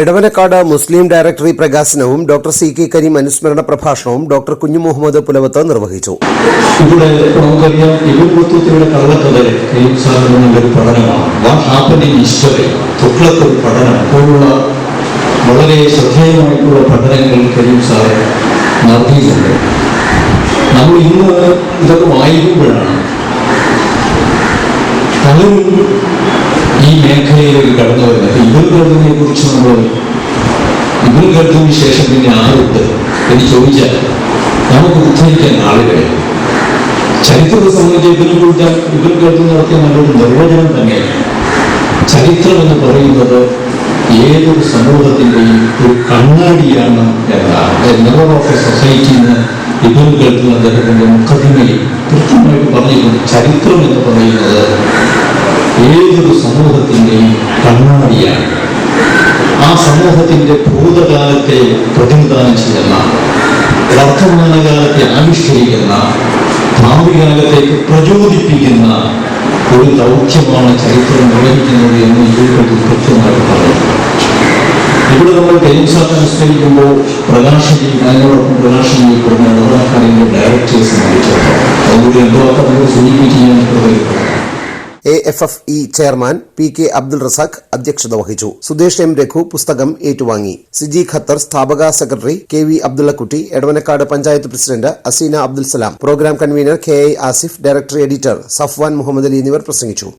എടവനക്കാട് മുസ്ലിം directory പ്രകാശനവും doctor C K Kareem അനുസ്മരണ പ്രഭാഷണവും ഡോക്ടർ കുഞ്ഞു മുഹമ്മദ് പുലവത്ത് നിർവഹിച്ചു. വളരെ ശ്രദ്ധേയമായിട്ടുള്ള പഠനങ്ങൾ കരീം സാർ നടത്തിയിട്ടുണ്ട്. നമ്മൾ ഇന്ന് ഇതൊക്കെ വായിക്കുമ്പോഴാണ് പലരും ഈ മേഖലയിലേക്ക് കടന്നു വരുന്നത് ഇബുൽ ഖൽദുവിനെ കുറിച്ച് നമ്മൾ ഇബുൽ ഖൽദുവിന് ശേഷം പിന്നെ ആരുണ്ട് എന്ന് ചോദിച്ചാൽ നമുക്ക് ഉദ്ധരിക്കാൻ ആളുകളെ ചരിത്രത്തെ സംബന്ധിച്ച് ഇതിനെ കുറിച്ച് നടത്തിയ നല്ലൊരു നിർവചനം തന്നെയാണ്. ചരിത്രം എന്ന് പറയുന്നത് ഏതൊരു സമൂഹത്തിന്റെയും ഒരു കണ്ണാടിയാണ് എന്നാണ്. നെവർ ഓഫ് എ സൊസൈറ്റി എന്ന് ഇബുൽ ഖൽദുൻ അദ്ദേഹത്തിന്റെ മുഖത്തിനെയും കൃത്യമായിട്ട് പറഞ്ഞിരുന്നു ചരിത്രം എന്ന് പറയുന്നത് ഏതൊരു സമൂഹത്തിന്റെയും കണ്ണാടിയാണ്. ആ സമൂഹത്തിന്റെ ഭൂതകാലത്തെ പ്രതിനിധാനം ചെയ്യുന്ന വർത്തമാനകാലത്തെ ആവിഷ്കരിക്കുന്ന ഭാവികാലത്തേക്ക് പ്രചോദിപ്പിക്കുന്ന ഒരു ദൗത്യമാണ് ചരിത്രം നിർവഹിക്കുന്നത് എന്ന് ഇതിൽപ്പെട്ട് കൃത്യമായിട്ട് പറയുന്നു. ഇവിടെ നമ്മൾ കെയിംസാത്ത് അനുസ്മരിക്കുമ്പോൾ പ്രകാശം ചെയ്യും അതിനോടൊപ്പം പ്രകാശം ചെയ്യപ്പെടുന്ന ഡോറാക്കാരിന്റെ ഡയറക്ടേഴ്സ് സംബന്ധിച്ചിടത്തോളം എന്തോ നമുക്ക് പ്രകടിപ്പിക്കുന്നു A F F E chairman P K Abdul Razak അധ്യക്ഷത വഹിച്ചു. സുദേഷ് എം രഘു പുസ്തകം ഏറ്റുവാങ്ങി. സിജി ഖത്തർ സ്ഥാപക secretary K V Abdullakutty Edavanakkad panchayat president Aseena Abdul Salam programme convener K I Asif director editor Safwan Muhammad Ali എന്നിവർ പ്രസംഗിച്ചു.